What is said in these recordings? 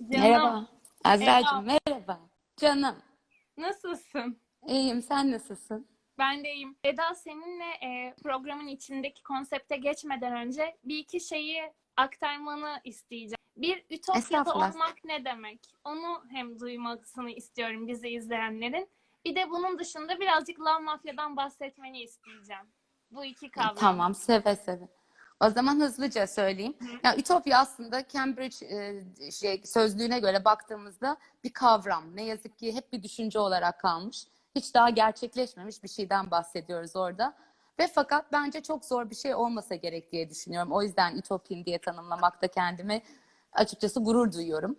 Canım, Merhaba. Azra'cığım merhaba. Canım. Nasılsın? İyiyim sen nasılsın? Ben de iyiyim. Eda seninle e, programın içindeki konsepte geçmeden önce bir iki şeyi aktarmanı isteyeceğim. Bir ütopyada Estağfurullah. olmak ne demek? Onu hem duymasını istiyorum bizi izleyenlerin. Bir de bunun dışında birazcık Love Mafya'dan bahsetmeni isteyeceğim. Bu iki kavram. Tamam seve seve. O zaman hızlıca söyleyeyim. Ya Ütopya aslında Cambridge e, şey, sözlüğüne göre baktığımızda bir kavram. Ne yazık ki hep bir düşünce olarak kalmış. Hiç daha gerçekleşmemiş bir şeyden bahsediyoruz orada. Ve fakat bence çok zor bir şey olmasa gerek diye düşünüyorum. O yüzden Ütopyan diye tanımlamakta kendimi açıkçası gurur duyuyorum.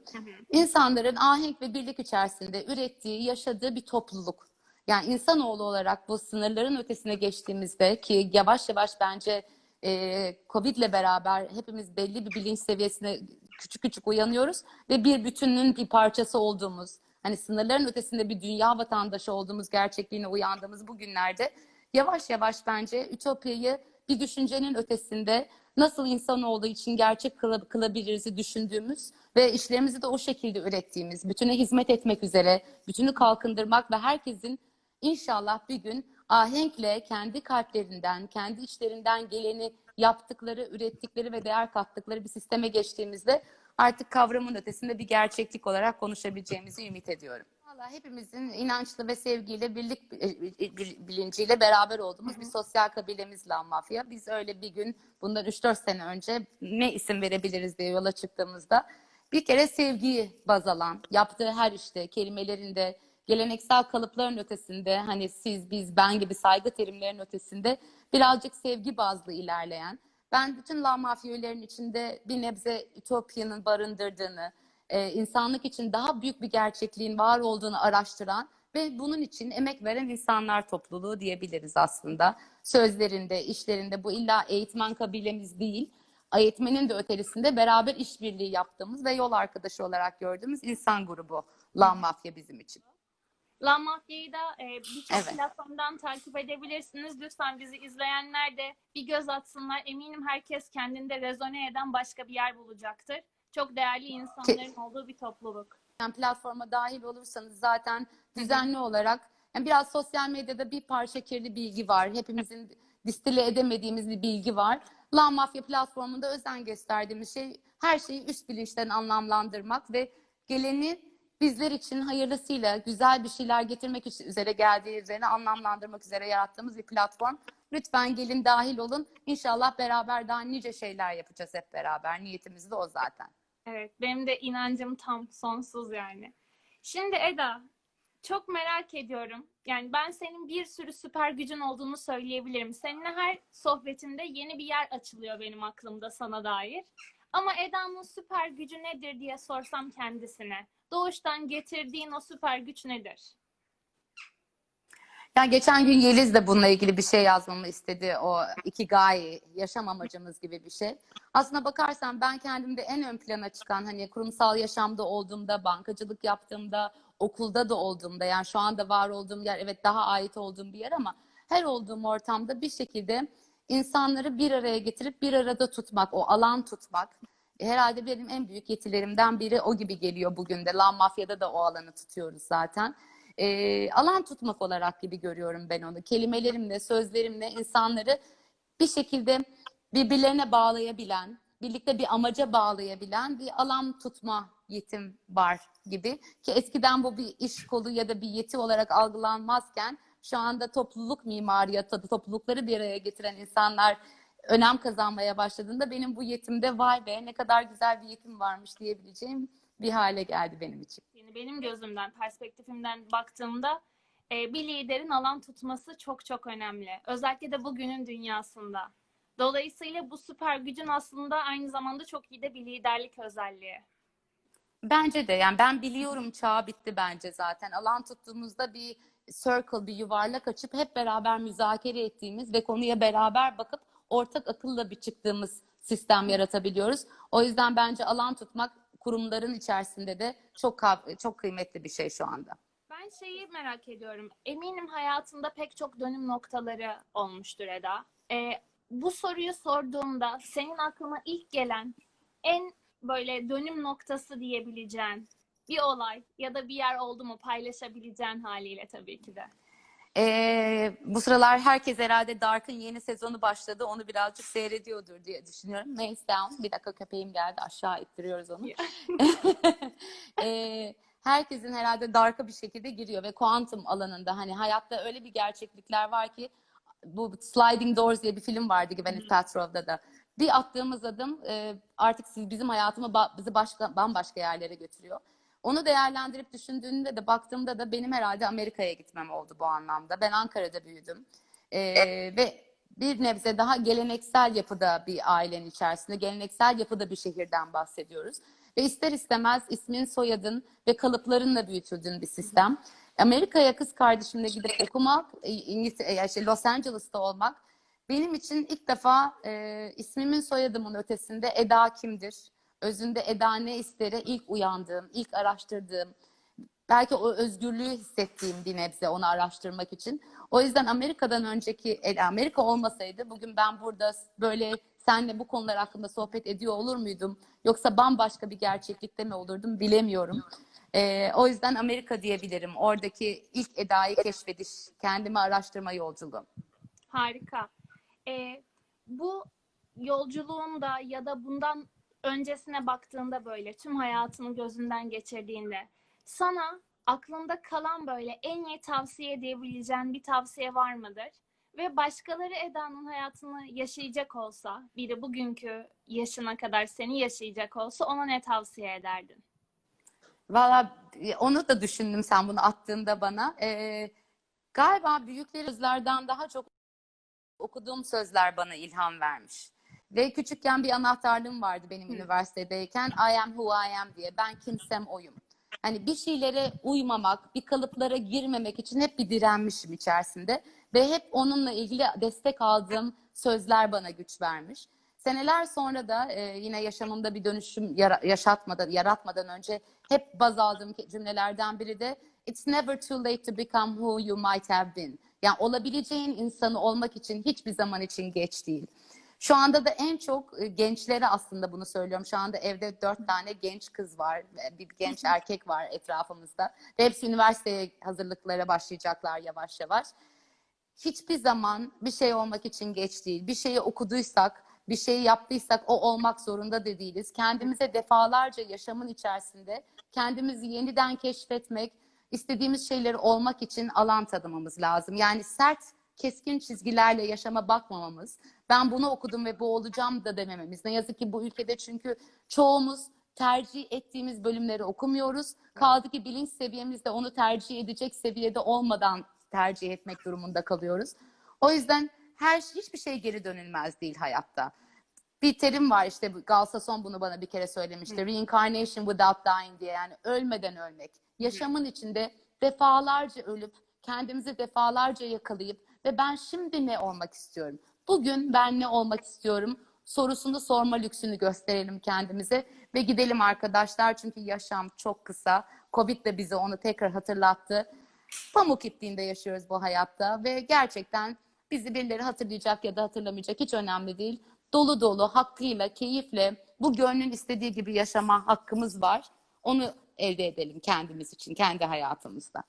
İnsanların ahenk ve birlik içerisinde ürettiği, yaşadığı bir topluluk. Yani insanoğlu olarak bu sınırların ötesine geçtiğimizde ki yavaş yavaş bence e, Covid'le beraber hepimiz belli bir bilinç seviyesine küçük küçük uyanıyoruz ve bir bütünün bir parçası olduğumuz, hani sınırların ötesinde bir dünya vatandaşı olduğumuz gerçekliğine uyandığımız bu günlerde yavaş yavaş bence Ütopya'yı bir düşüncenin ötesinde nasıl insanoğlu için gerçek kıla- kılabiliriz düşündüğümüz ve işlerimizi de o şekilde ürettiğimiz, bütüne hizmet etmek üzere, bütünü kalkındırmak ve herkesin İnşallah bir gün ahenkle kendi kalplerinden, kendi içlerinden geleni yaptıkları, ürettikleri ve değer kattıkları bir sisteme geçtiğimizde artık kavramın ötesinde bir gerçeklik olarak konuşabileceğimizi ümit ediyorum. Valla hepimizin inançlı ve sevgiyle, birlik e, bir- bilinciyle beraber olduğumuz bir sosyal kabilemiz Lan Mafya. Biz öyle bir gün bundan 3-4 sene önce ne isim verebiliriz diye yola çıktığımızda bir kere sevgiyi baz alan, yaptığı her işte, kelimelerinde, geleneksel kalıpların ötesinde hani siz, biz, ben gibi saygı terimlerin ötesinde birazcık sevgi bazlı ilerleyen, ben bütün La Mafya üyelerinin içinde bir nebze Ütopya'nın barındırdığını, e, insanlık için daha büyük bir gerçekliğin var olduğunu araştıran ve bunun için emek veren insanlar topluluğu diyebiliriz aslında. Sözlerinde, işlerinde bu illa eğitmen kabilemiz değil, eğitmenin de ötesinde beraber işbirliği yaptığımız ve yol arkadaşı olarak gördüğümüz insan grubu La Mafya bizim için. La Mafya'yı da e, birçok Evet. platformdan takip edebilirsiniz. Lütfen bizi izleyenler de bir göz atsınlar. Eminim herkes kendinde rezone eden başka bir yer bulacaktır. Çok değerli insanların olduğu bir topluluk. Yani platforma dahil olursanız zaten düzenli olarak yani biraz sosyal medyada bir parça kirli bilgi var. Hepimizin distile edemediğimiz bir bilgi var. La Mafya platformunda özen gösterdiğimiz şey her şeyi üst bilinçten anlamlandırmak ve geleni bizler için hayırlısıyla güzel bir şeyler getirmek için üzere geldiği üzerine anlamlandırmak üzere yarattığımız bir platform. Lütfen gelin dahil olun. İnşallah beraber daha nice şeyler yapacağız hep beraber. Niyetimiz de o zaten. Evet, benim de inancım tam sonsuz yani. Şimdi Eda, çok merak ediyorum. Yani ben senin bir sürü süper gücün olduğunu söyleyebilirim. Seninle her sohbetimde yeni bir yer açılıyor benim aklımda sana dair. Ama Eda'nın süper gücü nedir diye sorsam kendisine. Doğuştan getirdiğin o süper güç nedir? Ya geçen gün Yeliz de bununla ilgili bir şey yazmamı istedi. O ikigai, yaşam amacımız gibi bir şey. Aslına bakarsan ben kendimde en ön plana çıkan hani kurumsal yaşamda olduğumda, bankacılık yaptığımda, okulda da olduğumda yani şu anda var olduğum yer evet daha ait olduğum bir yer ama her olduğum ortamda bir şekilde insanları bir araya getirip bir arada tutmak, o alan tutmak. Herhalde benim en büyük yetilerimden biri o gibi geliyor bugün de. La Mafya'da da o alanı tutuyoruz zaten e, alan tutmak olarak gibi görüyorum ben onu. Kelimelerimle, sözlerimle insanları bir şekilde birbirlerine bağlayabilen, birlikte bir amaca bağlayabilen bir alan tutma yetim var gibi. Ki eskiden bu bir iş kolu ya da bir yeti olarak algılanmazken şu anda topluluk mimariyatı, toplulukları bir araya getiren insanlar önem kazanmaya başladığında benim bu yetimde vay be ne kadar güzel bir yetim varmış diyebileceğim bir hale geldi benim için. Yani benim gözümden, perspektifimden baktığımda e, bir liderin alan tutması çok çok önemli. Özellikle de bugünün dünyasında. Dolayısıyla bu süper gücün aslında aynı zamanda çok iyi de bir liderlik özelliği. Bence de yani ben biliyorum çağ bitti bence zaten. Alan tuttuğumuzda bir circle, bir yuvarlak açıp hep beraber müzakere ettiğimiz ve konuya beraber bakıp ortak akılla bir çıktığımız sistem yaratabiliyoruz. O yüzden bence alan tutmak kurumların içerisinde de çok çok kıymetli bir şey şu anda. Ben şeyi merak ediyorum. Eminim hayatında pek çok dönüm noktaları olmuştur Eda. E, bu soruyu sorduğumda senin aklına ilk gelen en böyle dönüm noktası diyebileceğin bir olay ya da bir yer oldu mu paylaşabileceğin haliyle tabii ki de. Ee, bu sıralar herkes herhalde Dark'ın yeni sezonu başladı. Onu birazcık seyrediyordur diye düşünüyorum. Nails Down. Bir dakika köpeğim geldi. Aşağı ittiriyoruz onu. Ee, herkesin herhalde Dark'a bir şekilde giriyor ve kuantum alanında hani hayatta öyle bir gerçeklikler var ki bu Sliding Doors diye bir film vardı Gwyneth Paltrow'da da. Bir attığımız adım e, artık siz bizim hayatımı ba- bizi başka bambaşka yerlere götürüyor. Onu değerlendirip düşündüğümde de baktığımda da benim herhalde Amerika'ya gitmem oldu bu anlamda. Ben Ankara'da büyüdüm. Ee, ve bir nebze daha geleneksel yapıda bir ailenin içerisinde, geleneksel yapıda bir şehirden bahsediyoruz. Ve ister istemez ismin, soyadın ve kalıplarınla büyütüldüğün bir sistem. Amerika'ya kız kardeşimle gidip okumak, işte Los Angeles'ta olmak benim için ilk defa e, ismimin soyadımın ötesinde Eda kimdir? Özünde Eda ne istere ilk uyandığım, ilk araştırdığım, belki o özgürlüğü hissettiğim bir nebze onu araştırmak için. O yüzden Amerika'dan önceki, Amerika olmasaydı bugün ben burada böyle senle bu konular hakkında sohbet ediyor olur muydum? Yoksa bambaşka bir gerçeklikte mi olurdum bilemiyorum. Ee, o yüzden Amerika diyebilirim. Oradaki ilk Eda'yı keşfediş, kendimi araştırma yolculuğu. Harika. Ee, bu yolculuğunda ya da bundan öncesine baktığında böyle tüm hayatını gözünden geçirdiğinde sana aklında kalan böyle en iyi tavsiye edebileceğin bir tavsiye var mıdır? Ve başkaları Eda'nın hayatını yaşayacak olsa, biri bugünkü yaşına kadar seni yaşayacak olsa ona ne tavsiye ederdin? Valla e, onu da düşündüm sen bunu attığında bana. Ee, galiba büyükleri sözlerden daha çok okuduğum sözler bana ilham vermiş. Ve küçükken bir anahtarlığım vardı benim üniversitedeyken. I am who I am diye. Ben kimsem oyum. Hani bir şeylere uymamak, bir kalıplara girmemek için hep bir direnmişim içerisinde. Ve hep onunla ilgili destek aldığım sözler bana güç vermiş. Seneler sonra da e, yine yaşamımda bir dönüşüm yara- yaşatmadan, yaratmadan önce hep baz aldığım cümlelerden biri de It's never too late to become who you might have been. Yani olabileceğin insanı olmak için hiçbir zaman için geç değil. Şu anda da en çok e, gençlere aslında bunu söylüyorum. Şu anda evde dört tane genç kız var, bir genç erkek var etrafımızda. Ve hepsi üniversiteye hazırlıklara başlayacaklar yavaş yavaş. Hiçbir zaman bir şey olmak için geç değil. Bir şeyi okuduysak, bir şeyi yaptıysak o olmak zorunda da değiliz. Kendimize defalarca yaşamın içerisinde kendimizi yeniden keşfetmek, istediğimiz şeyleri olmak için alan tanımamız lazım. Yani sert, keskin çizgilerle yaşama bakmamamız, ben bunu okudum ve bu olacağım da demememiz. Ne yazık ki bu ülkede çünkü çoğumuz tercih ettiğimiz bölümleri okumuyoruz. Kaldı ki bilinç seviyemizde onu tercih edecek seviyede olmadan tercih etmek durumunda kalıyoruz. O yüzden her hiçbir şey geri dönülmez değil hayatta. Bir terim var işte Galsason bunu bana bir kere söylemişti. Reincarnation without dying diye yani ölmeden ölmek. Yaşamın içinde defalarca ölüp kendimizi defalarca yakalayıp ve ben şimdi ne olmak istiyorum? Bugün ben ne olmak istiyorum? Sorusunu sorma lüksünü gösterelim kendimize ve gidelim arkadaşlar çünkü yaşam çok kısa. Covid de bize onu tekrar hatırlattı. Pamuk ipliğinde yaşıyoruz bu hayatta ve gerçekten bizi birileri hatırlayacak ya da hatırlamayacak hiç önemli değil. Dolu dolu, hakkıyla, keyifle bu gönlün istediği gibi yaşama hakkımız var. Onu elde edelim kendimiz için, kendi hayatımızda.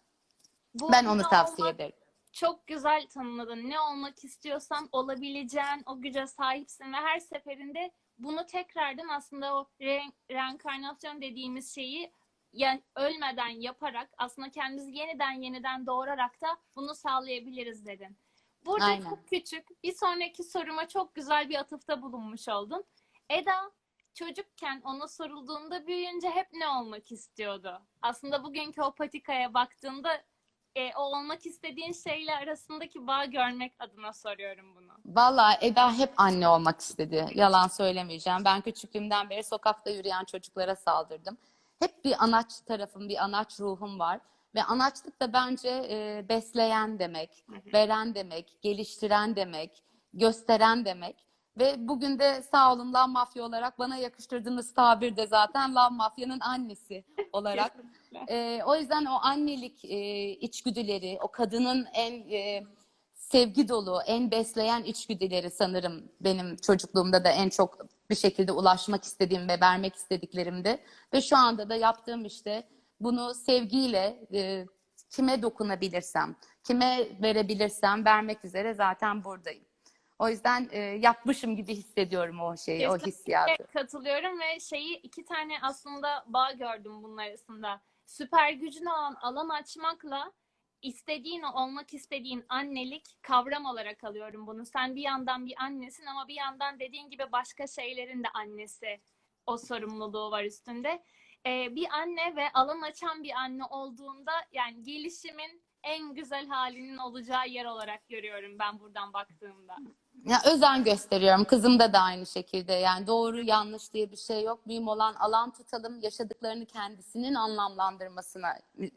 Bu Ben onu tavsiye olmak- ederim. Çok güzel tanımladın. Ne olmak istiyorsan olabileceğin o güce sahipsin ve her seferinde bunu tekrardan aslında o re- reenkarnasyon dediğimiz şeyi ya, ölmeden yaparak aslında kendimizi yeniden yeniden doğurarak da bunu sağlayabiliriz dedin. Burada Aynen. çok küçük bir sonraki soruma çok güzel bir atıfta bulunmuş oldun. Eda çocukken ona sorulduğunda büyüyünce hep ne olmak istiyordu? Aslında bugünkü o patikaya baktığında e, o olmak istediğin şeyle arasındaki bağ görmek adına soruyorum bunu. Vallahi Eda hep anne olmak istedi. Yalan söylemeyeceğim. Ben küçüklüğümden beri sokakta yürüyen çocuklara saldırdım. Hep bir anaç tarafım, bir anaç ruhum var. Ve anaçlık da bence e, besleyen demek, veren demek, geliştiren demek, gösteren demek. Ve bugün de sağ olun Lav Mafya olarak bana yakıştırdığınız tabir de zaten Lav Mafya'nın annesi olarak. E, o yüzden o annelik e, içgüdüleri, o kadının en e, sevgi dolu, en besleyen içgüdüleri sanırım benim çocukluğumda da en çok bir şekilde ulaşmak istediğim ve vermek istediklerimdi. Ve şu anda da yaptığım işte bunu sevgiyle e, kime dokunabilirsem, kime verebilirsem vermek üzere zaten buradayım. O yüzden e, yapmışım gibi hissediyorum o şeyi, o Kesinlikle hissiyatı. katılıyorum ve şeyi iki tane aslında bağ gördüm bunun arasında. Süper gücün olan alan açmakla istediğin olmak istediğin annelik kavram olarak alıyorum bunu. Sen bir yandan bir annesin ama bir yandan dediğin gibi başka şeylerin de annesi o sorumluluğu var üstünde. Ee, bir anne ve alan açan bir anne olduğunda yani gelişimin en güzel halinin olacağı yer olarak görüyorum ben buradan baktığımda. Ya özen gösteriyorum. Kızımda da aynı şekilde. Yani doğru yanlış diye bir şey yok. Mühim olan alan tutalım. Yaşadıklarını kendisinin anlamlandırmasına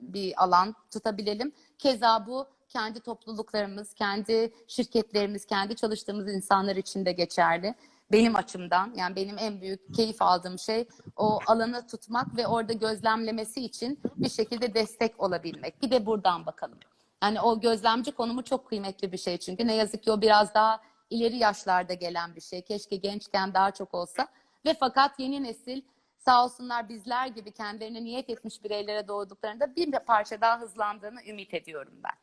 bir alan tutabilelim. Keza bu kendi topluluklarımız, kendi şirketlerimiz, kendi çalıştığımız insanlar için de geçerli. Benim açımdan yani benim en büyük keyif aldığım şey o alanı tutmak ve orada gözlemlemesi için bir şekilde destek olabilmek. Bir de buradan bakalım. Yani o gözlemci konumu çok kıymetli bir şey çünkü ne yazık ki o biraz daha ileri yaşlarda gelen bir şey. Keşke gençken daha çok olsa. Ve fakat yeni nesil sağ olsunlar bizler gibi kendilerine niyet etmiş bireylere doğduklarında bir parça daha hızlandığını ümit ediyorum ben.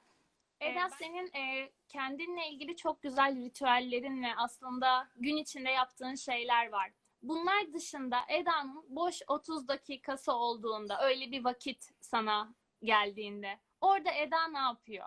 Eda senin e, kendinle ilgili çok güzel ritüellerin ve aslında gün içinde yaptığın şeyler var. Bunlar dışında Eda'nın boş 30 dakikası olduğunda öyle bir vakit sana geldiğinde orada Eda ne yapıyor?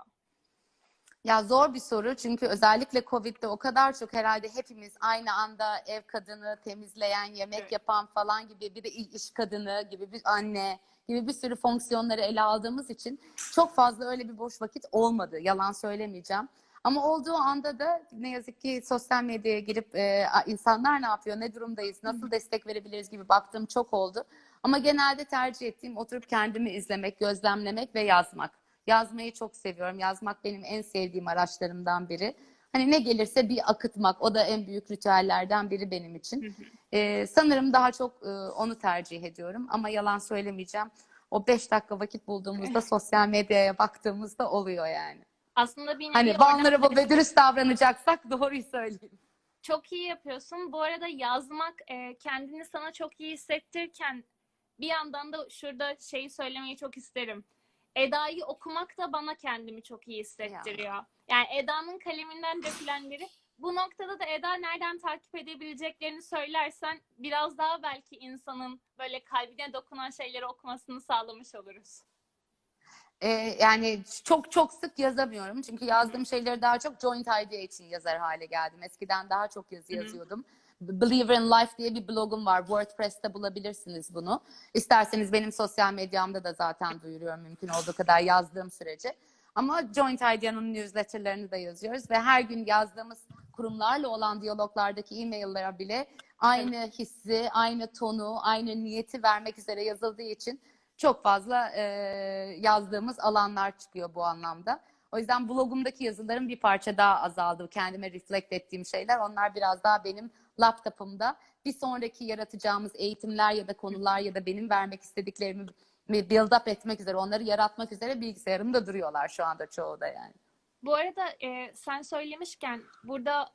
Ya zor bir soru çünkü özellikle Covid'de o kadar çok herhalde hepimiz aynı anda ev kadını, temizleyen, yemek Evet. yapan falan gibi bir de iş kadını gibi bir anne gibi bir sürü fonksiyonları ele aldığımız için çok fazla öyle bir boş vakit olmadı. Yalan söylemeyeceğim. Ama olduğu anda da ne yazık ki sosyal medyaya girip e, insanlar ne yapıyor, ne durumdayız, nasıl destek verebiliriz gibi baktığım çok oldu. Ama genelde tercih ettiğim oturup kendimi izlemek, gözlemlemek ve yazmak. Yazmayı çok seviyorum. Yazmak benim en sevdiğim araçlarımdan biri. Hani ne gelirse bir akıtmak. O da en büyük ritüellerden biri benim için. Ee, sanırım daha çok e, onu tercih ediyorum. Ama yalan söylemeyeceğim. O beş dakika vakit bulduğumuzda sosyal medyaya baktığımızda oluyor yani. Aslında bir nevi Hani vulnerable ve dürüst davranacaksak doğruyu söyleyeyim. çok iyi yapıyorsun. Bu arada yazmak e, kendini sana çok iyi hissettirirken bir yandan da şurada şeyi söylemeyi çok isterim. Eda'yı okumak da bana kendimi çok iyi hissettiriyor. Yani Eda'nın kaleminden dökülenleri bu noktada da Eda nereden takip edebileceklerini söylersen biraz daha belki insanın böyle kalbine dokunan şeyleri okumasını sağlamış oluruz. Ee, yani çok çok sık yazamıyorum. Çünkü yazdığım şeyleri daha çok Joint Idea için yazar hale geldim. Eskiden daha çok yazı Hı hı. yazıyordum. Believer in Life diye bir blogum var. WordPress'te bulabilirsiniz bunu. İsterseniz benim sosyal medyamda da zaten duyuruyorum mümkün olduğu kadar yazdığım sürece. Ama Joint Idea'nın newsletterlarını da yazıyoruz ve her gün yazdığımız kurumlarla olan diyaloglardaki e-mail'lara bile aynı hissi, aynı tonu, aynı niyeti vermek üzere yazıldığı için çok fazla e, yazdığımız alanlar çıkıyor bu anlamda. O yüzden blogumdaki yazılarım bir parça daha azaldı. Kendime reflect ettiğim şeyler. Onlar biraz daha benim laptopumda. Bir sonraki yaratacağımız eğitimler ya da konular ya da benim vermek istediklerimi build up etmek üzere, onları yaratmak üzere bilgisayarımda duruyorlar şu anda çoğu da yani. Bu arada e, sen söylemişken burada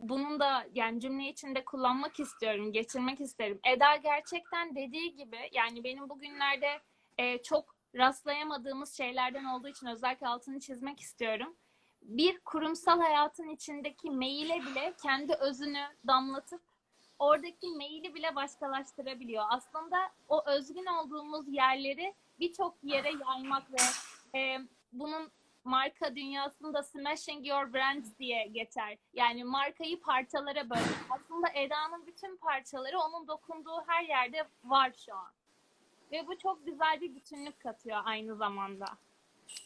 bunun da yani cümle içinde kullanmak istiyorum, geçirmek isterim. Eda gerçekten dediği gibi yani benim bugünlerde e, çok rastlayamadığımız şeylerden olduğu için özellikle altını çizmek istiyorum. Bir kurumsal hayatın içindeki maile bile kendi özünü damlatıp oradaki maili bile başkalaştırabiliyor. Aslında o özgün olduğumuz yerleri birçok yere yaymak ve e, bunun marka dünyasında smashing your brand diye geçer. Yani markayı parçalara bölmek. Aslında Eda'nın bütün parçaları onun dokunduğu her yerde var şu an. Ve bu çok güzel bir bütünlük katıyor aynı zamanda.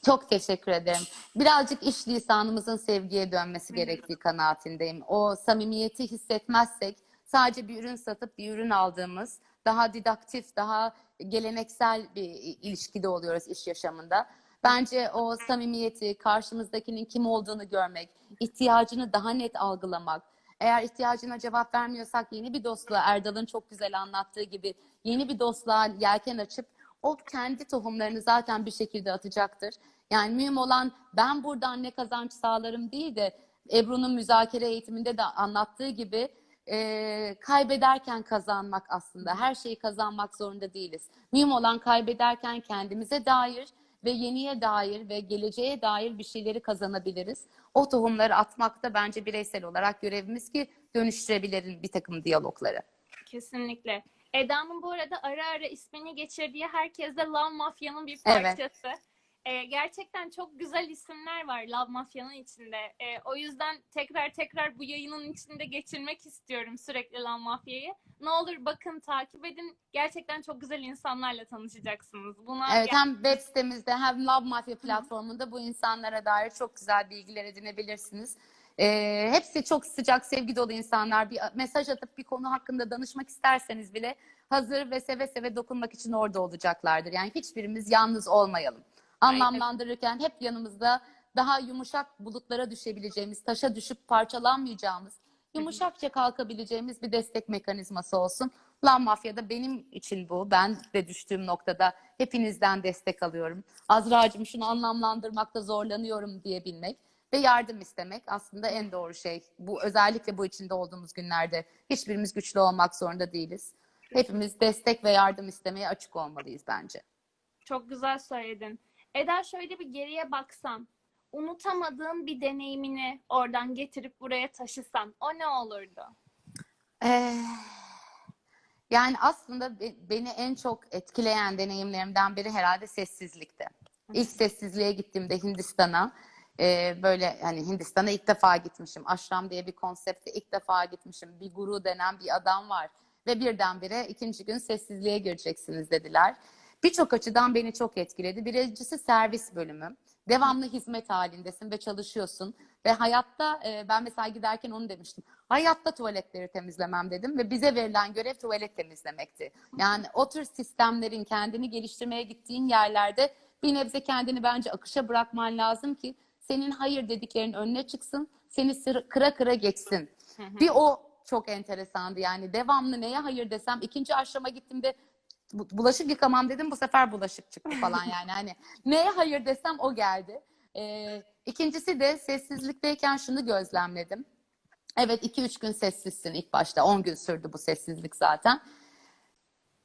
Çok teşekkür ederim. Birazcık iş lisanımızın sevgiye dönmesi gerektiği kanaatindeyim. O samimiyeti hissetmezsek sadece bir ürün satıp bir ürün aldığımız daha didaktif, daha geleneksel bir ilişkide oluyoruz iş yaşamında. Bence o samimiyeti, karşımızdakinin kim olduğunu görmek, ihtiyacını daha net algılamak, eğer ihtiyacına cevap vermiyorsak yeni bir dostluğa, Erdal'ın çok güzel anlattığı gibi yeni bir dostluğa yelken açıp o kendi tohumlarını zaten bir şekilde atacaktır. Yani mühim olan ben buradan ne kazanç sağlarım değil de Ebru'nun müzakere eğitiminde de anlattığı gibi e, kaybederken kazanmak aslında. Her şeyi kazanmak zorunda değiliz. Mühim olan kaybederken kendimize dair ve yeniye dair ve geleceğe dair bir şeyleri kazanabiliriz. O tohumları atmak da bence bireysel olarak görevimiz ki dönüştürebilelim bir takım diyalogları. Kesinlikle. Eda'nın bu arada ara ara ismini geçirdiği herkes de Love Mafya'nın bir Evet. parçası. Ee, gerçekten çok güzel isimler var Love Mafya'nın içinde. Ee, o yüzden tekrar tekrar bu yayının içinde geçirmek istiyorum sürekli Love Mafya'yı. Ne olur bakın takip edin. Gerçekten çok güzel insanlarla tanışacaksınız. Buna Evet hem web sitemizde hem Love Mafia platformunda bu insanlara dair çok güzel bilgiler edinebilirsiniz. Ee, hepsi çok sıcak, sevgi dolu insanlar. Bir mesaj atıp bir konu hakkında danışmak isterseniz bile hazır ve seve seve dokunmak için orada olacaklardır. Yani hiçbirimiz yalnız olmayalım. Anlamlandırırken hep yanımızda daha yumuşak bulutlara düşebileceğimiz, taşa düşüp parçalanmayacağımız, yumuşakça kalkabileceğimiz bir destek mekanizması olsun. Lan Mafya'da benim için bu. Ben de düştüğüm noktada hepinizden destek alıyorum. Azra'cığım şunu anlamlandırmakta zorlanıyorum diyebilmek ve yardım istemek aslında en doğru şey. Bu özellikle bu içinde olduğumuz günlerde hiçbirimiz güçlü olmak zorunda değiliz. Hepimiz destek ve yardım istemeye açık olmalıyız bence. Çok güzel söyledin. Eda şöyle bir geriye baksan, unutamadığın bir deneyimini oradan getirip buraya taşısan, o ne olurdu? Ee, yani aslında be- beni en çok etkileyen deneyimlerimden biri herhalde sessizlikti. İlk sessizliğe gittiğimde Hindistan'a e, böyle hani Hindistan'a ilk defa gitmişim. Aşram diye bir konsepte ilk defa gitmişim. Bir guru denen bir adam var ve birdenbire ikinci gün sessizliğe gireceksiniz dediler. Birçok açıdan beni çok etkiledi. Birincisi servis bölümü. Devamlı hizmet halindesin ve çalışıyorsun. Ve hayatta e, ben mesela giderken onu demiştim. Hayatta tuvaletleri temizlemem dedim ve bize verilen görev tuvalet temizlemekti. Yani o tür sistemlerin kendini geliştirmeye gittiğin yerlerde bir nebze kendini bence akışa bırakman lazım ki senin hayır dediklerin önüne çıksın, seni sır- kıra kıra geçsin. Bir o çok enteresandı yani devamlı neye hayır desem ikinci aşama gittiğimde bu- bulaşık yıkamam dedim bu sefer bulaşık çıktı falan yani hani neye hayır desem o geldi. Ee, ikincisi de sessizlikteyken şunu gözlemledim. Evet 2-3 gün sessizsin ilk başta 10 gün sürdü bu sessizlik zaten.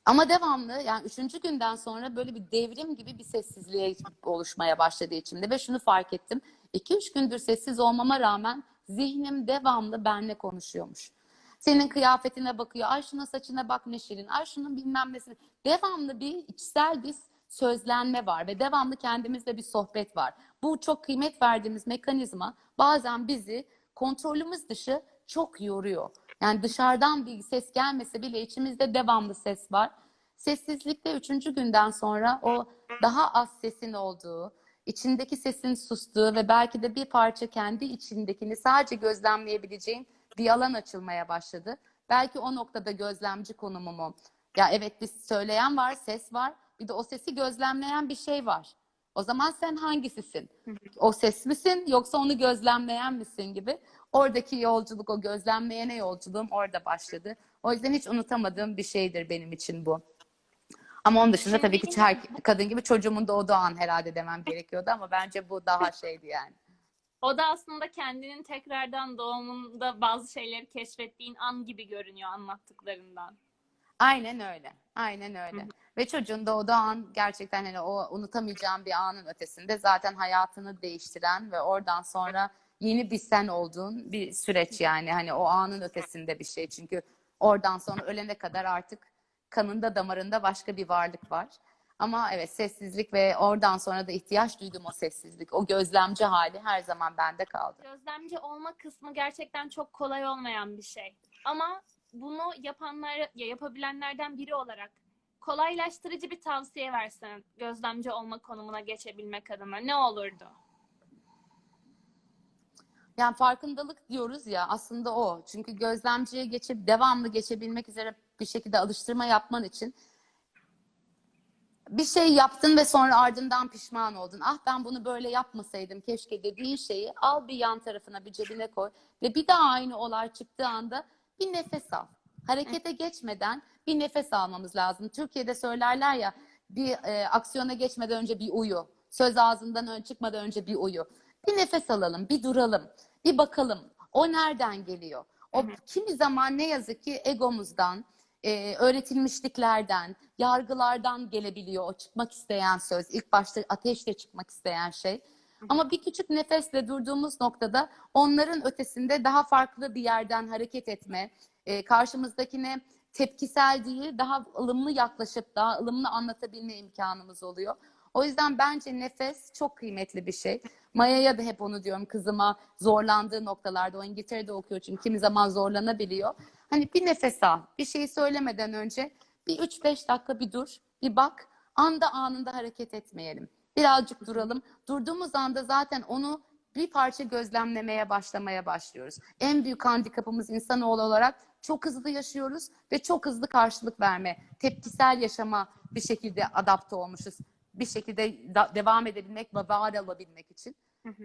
Ama devamlı yani üçüncü günden sonra böyle bir devrim gibi bir sessizliğe oluşmaya başladı içimde ve şunu fark ettim. 2-3 gündür sessiz olmama rağmen zihnim devamlı benle konuşuyormuş. Senin kıyafetine bakıyor. Ay şuna saçına bak ne şirin. Ay şunun bilmem nesine. Devamlı bir içsel bir sözlenme var ve devamlı kendimizle bir sohbet var. Bu çok kıymet verdiğimiz mekanizma bazen bizi kontrolümüz dışı çok yoruyor. Yani dışarıdan bir ses gelmese bile içimizde devamlı ses var. Sessizlikte üçüncü günden sonra o daha az sesin olduğu, içindeki sesin sustuğu ve belki de bir parça kendi içindekini sadece gözlemleyebileceğin bir alan açılmaya başladı. Belki o noktada gözlemci konumumu. Ya evet bir söyleyen var, ses var. Bir de o sesi gözlemleyen bir şey var. O zaman sen hangisisin? O ses misin yoksa onu gözlemleyen misin gibi. Oradaki yolculuk, o gözlemleyene yolculuğum orada başladı. O yüzden hiç unutamadığım bir şeydir benim için bu. Ama onun dışında tabii ki her kadın gibi çocuğumun doğduğu an herhalde demem gerekiyordu ama bence bu daha şeydi yani. O da aslında kendinin tekrardan doğumunda bazı şeyleri keşfettiğin an gibi görünüyor anlattıklarından. Aynen öyle. Aynen öyle. Ve çocuğun doğduğu an gerçekten hani o unutamayacağım bir anın ötesinde zaten hayatını değiştiren ve oradan sonra yeni bir sen olduğun bir süreç yani. Hani o anın ötesinde bir şey. Çünkü oradan sonra ölene kadar artık kanında damarında başka bir varlık var. Ama evet sessizlik ve oradan sonra da ihtiyaç duyduğum o sessizlik, o gözlemci hali her zaman bende kaldı. Gözlemci olma kısmı gerçekten çok kolay olmayan bir şey. Ama bunu yapanlar, ya yapabilenlerden biri olarak kolaylaştırıcı bir tavsiye versen gözlemci olma konumuna geçebilmek adına ne olurdu? Yani farkındalık diyoruz ya aslında o. Çünkü gözlemciye geçip devamlı geçebilmek üzere bir şekilde alıştırma yapman için bir şey yaptın ve sonra ardından pişman oldun. Ah ben bunu böyle yapmasaydım keşke dediğin şeyi al bir yan tarafına bir cebine koy ve bir daha aynı olay çıktığı anda bir nefes al. Harekete geçmeden bir nefes almamız lazım. Türkiye'de söylerler ya bir e, aksiyona geçmeden önce bir uyu. Söz ağzından ön çıkmadan önce bir uyu. Bir nefes alalım, bir duralım, bir bakalım. O nereden geliyor? O hı. kimi zaman ne yazık ki egomuzdan, e, öğretilmişliklerden, yargılardan gelebiliyor o çıkmak isteyen söz. İlk başta ateşle çıkmak isteyen şey. Ama bir küçük nefesle durduğumuz noktada onların ötesinde daha farklı bir yerden hareket etme, e, karşımızdakine tepkisel değil, daha ılımlı yaklaşıp daha ılımlı anlatabilme imkanımız oluyor. O yüzden bence nefes çok kıymetli bir şey. Maya'ya da hep onu diyorum kızıma zorlandığı noktalarda, o İngiltere'de okuyor çünkü kimi zaman zorlanabiliyor. Hani bir nefes al, bir şeyi söylemeden önce bir 3-5 dakika bir dur, bir bak, anda anında hareket etmeyelim. Birazcık duralım. Durduğumuz anda zaten onu bir parça gözlemlemeye başlamaya başlıyoruz. En büyük handikapımız insanoğlu olarak çok hızlı yaşıyoruz ve çok hızlı karşılık verme, tepkisel yaşama bir şekilde adapte olmuşuz. Bir şekilde da- devam edebilmek ve var olabilmek için. Hı hı.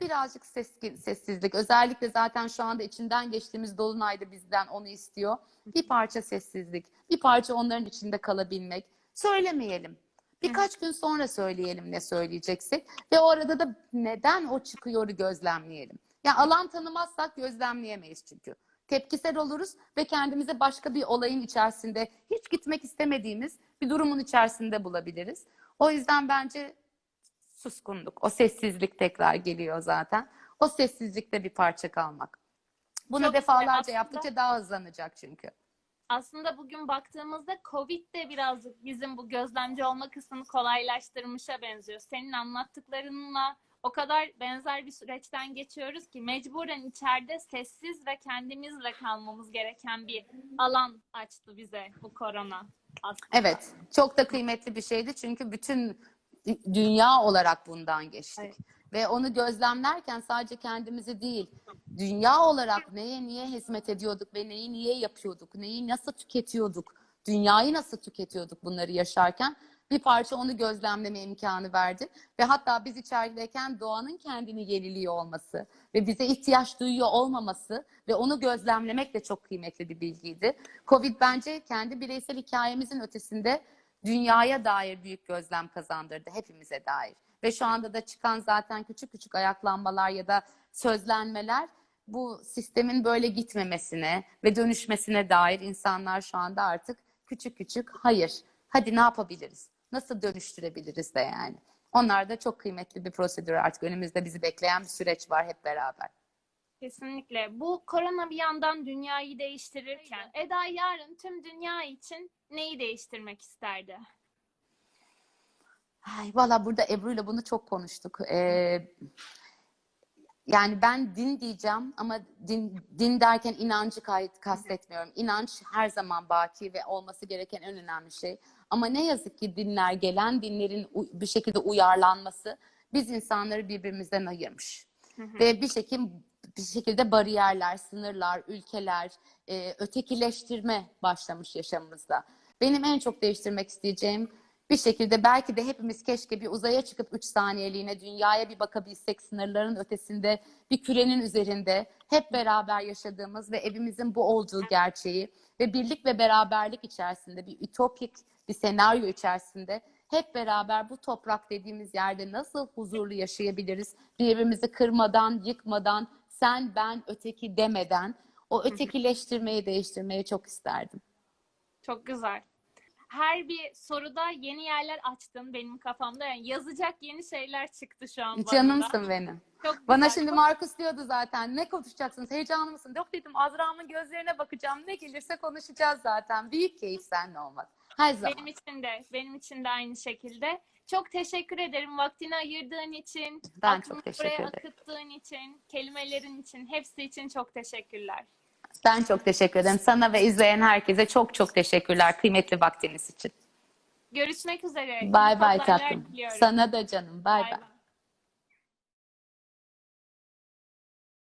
Birazcık ses, sessizlik. Özellikle zaten şu anda içinden geçtiğimiz Dolunay'da bizden onu istiyor. Bir parça sessizlik. Bir parça onların içinde kalabilmek. Söylemeyelim. Birkaç gün sonra söyleyelim ne söyleyeceksek. Ve o arada da neden o çıkıyoru gözlemleyelim. Yani alan tanımazsak gözlemleyemeyiz çünkü. Tepkisel oluruz ve kendimizi başka bir olayın içerisinde hiç gitmek istemediğimiz bir durumun içerisinde bulabiliriz. O yüzden bence suskunluk, o sessizlik tekrar geliyor zaten. O sessizlikte bir parça kalmak. Bunu Çok defalarca Aslında- yaptıkça daha hızlanacak çünkü. Aslında bugün baktığımızda Covid de birazcık bizim bu gözlemci olma kısmını kolaylaştırmışa benziyor. Senin anlattıklarınla o kadar benzer bir süreçten geçiyoruz ki mecburen içeride sessiz ve kendimizle kalmamız gereken bir alan açtı bize bu korona aslında. Evet, çok da kıymetli bir şeydi çünkü bütün dü- dünya olarak bundan geçtik. Evet. Ve onu gözlemlerken sadece kendimizi değil, dünya olarak neye niye hizmet ediyorduk ve neyi niye yapıyorduk, neyi nasıl tüketiyorduk, dünyayı nasıl tüketiyorduk bunları yaşarken bir parça onu gözlemleme imkanı verdi. Ve hatta biz içerideyken doğanın kendini yeniliyor olması ve bize ihtiyaç duyuyor olmaması ve onu gözlemlemek de çok kıymetli bir bilgiydi. Covid bence kendi bireysel hikayemizin ötesinde dünyaya dair büyük gözlem kazandırdı hepimize dair. Ve şu anda da çıkan zaten küçük küçük ayaklanmalar ya da sözlenmeler bu sistemin böyle gitmemesine ve dönüşmesine dair insanlar şu anda artık küçük küçük hayır hadi ne yapabiliriz? Nasıl dönüştürebiliriz de yani. Onlar da çok kıymetli bir prosedür artık önümüzde bizi bekleyen bir süreç var hep beraber. Kesinlikle. Bu korona bir yandan dünyayı değiştirirken Eda yarın tüm dünya için neyi değiştirmek isterdi? Ay, valla burada Ebru'yla bunu çok konuştuk. Ee, yani ben din diyeceğim ama din, din derken inancı kastetmiyorum. İnanç her zaman baki ve olması gereken en önemli şey. Ama ne yazık ki dinler, gelen dinlerin bir şekilde uyarlanması biz insanları birbirimizden ayırmış. Ve bir şekilde bir şekilde bariyerler, sınırlar, ülkeler, e, ötekileştirme başlamış yaşamımızda. Benim en çok değiştirmek isteyeceğim bir şekilde belki de hepimiz keşke bir uzaya çıkıp 3 saniyeliğine dünyaya bir bakabilsek sınırların ötesinde bir kürenin üzerinde hep beraber yaşadığımız ve evimizin bu olduğu gerçeği ve birlik ve beraberlik içerisinde bir ütopik bir senaryo içerisinde hep beraber bu toprak dediğimiz yerde nasıl huzurlu yaşayabiliriz? Birbirimizi kırmadan, yıkmadan, sen, ben, öteki demeden o ötekileştirmeyi değiştirmeyi çok isterdim. Çok güzel. Her bir soruda yeni yerler açtın benim kafamda. Yani yazacak yeni şeyler çıktı şu an bana. Canımsın benim. Çok Bana güzel, şimdi çok- Markus diyordu zaten. Ne konuşacaksınız? Heyecanlı mısın? Yok dedim Azra'nın gözlerine bakacağım. Ne gelirse konuşacağız zaten. Büyük keyif seninle olmak. Her zaman. Benim için de, benim için de aynı şekilde. Çok teşekkür ederim vaktini ayırdığın için, Ben çok teşekkür buraya ederim. akıttığın için, kelimelerin için, hepsi için çok teşekkürler. Ben çok teşekkür ederim. Sana ve izleyen herkese çok çok teşekkürler kıymetli vaktiniz için. Görüşmek üzere. Bay bay tatlım. diliyorum. Sana da canım. Bay. bay.